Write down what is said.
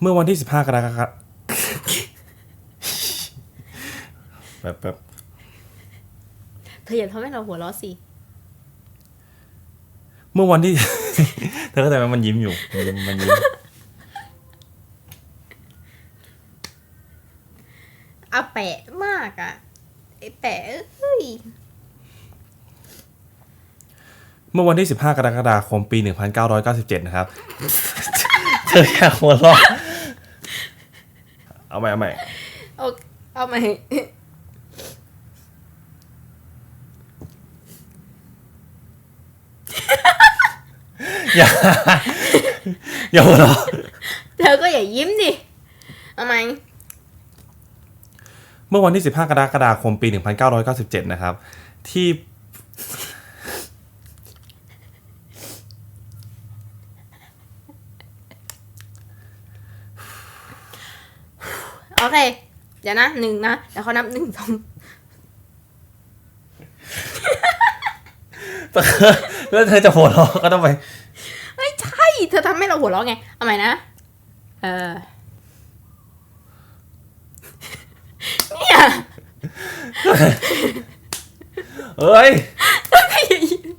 เมื่อวันที่ 15 กรกฎาคมแบบแบบเธออย่าทำให้เราหัวเราะสิ เมื่อวันที่ เธอเข้าใจไหมมันยิ้มอยู่ มันยิ้มมันยิ้มอาแปะมากอะไอแปะเอ้ย เมื่อวันที่ 15 กรกฎาคมปี 1997 นะครับ เธออยากหัวเราะ เอาใหม่เอาใหม่เอาเอาใหม่อย่าอย่าหัวเราะเธอก็อย่ายิ้มดิเอาไหมเมื่อวันที่ 15 กรกฎาคม ปี 1997 นะครับ ที่ โอเค เดี๋ยวนะหนึ่งนะเดี๋ยวเขานับหนึ่งสองแล้วเธอจะหัวเราะก็ต้องไป ไม่ใช่ เธอทำให้เราหัวเราะไง เอาใหม่นะ เออ เนี่ยเอ้ย